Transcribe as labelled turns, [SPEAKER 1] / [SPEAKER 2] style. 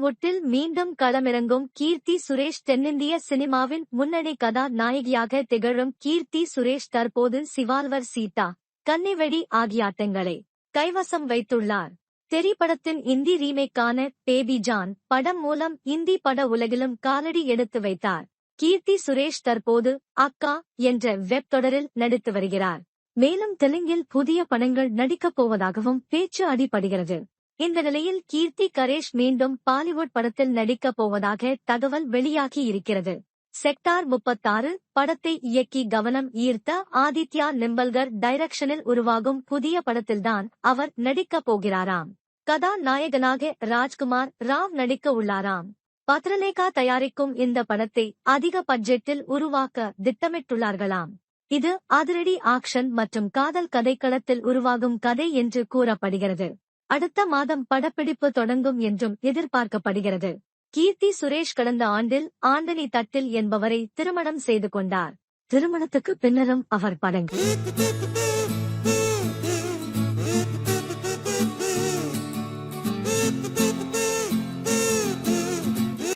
[SPEAKER 1] பாலிவுட்டில் மீண்டும் களமிறங்கும் கீர்த்தி சுரேஷ் தென்னிந்திய சினிமாவின் முன்னணி கதாநாயகியாக திகழும் கீர்த்தி சுரேஷ் தற்போது சிவால்வர் சீதா கன்னிவெடி ஆகிய ஆட்டங்களை கைவசம் வைத்துள்ளார். திரைப்படத்தின் படத்தின் இந்தி ரீமேக்கான பேபி ஜான் படம் மூலம் இந்தி பட உலகிலும் காலடி எடுத்து வைத்தார். கீர்த்தி சுரேஷ் தற்போது அக்கா என்ற வெப் தொடரில் நடித்து வருகிறார். மேலும் தெலுங்கில் புதிய படங்கள் நடிக்கப் போவதாகவும் பேச்சு அடிபடுகிறது. இந்த நிலையில் கீர்த்தி கரேஷ் மீண்டும் பாலிவுட் படத்தில் நடிக்கப் போவதாக தகவல் வெளியாகி இருக்கிறது. செக்டார் முப்பத்தாறு படத்தை இயக்கி கவனம் ஈர்த்த ஆதித்யா நிம்பல்கர் டைரக்ஷனில் உருவாகும் புதிய படத்தில்தான் அவர் நடிக்கப் போகிறாராம். கதாநாயகனாக ராஜ்குமார் ராவ் நடிக்க உள்ளாராம். பத்ரலேகா தயாரிக்கும் இந்த படத்தை அதிக பட்ஜெட்டில் உருவாக்க திட்டமிட்டுள்ளார்களாம். இது அதிரடி ஆக்ஷன் மற்றும் காதல் கதைக்களத்தில் உருவாகும் கதை என்று கூறப்படுகிறது. அடுத்த மாதம் படப்பிடிப்பு தொடங்கும் என்றும் எதிர்பார்க்கப்படுகிறது. கீர்த்தி சுரேஷ் கடந்த ஆண்டில் ஆண்டனி தட்டில் என்பவரை திருமணம் செய்து கொண்டார். திருமணத்துக்கு பின்னரும் அவர் படங்கள்.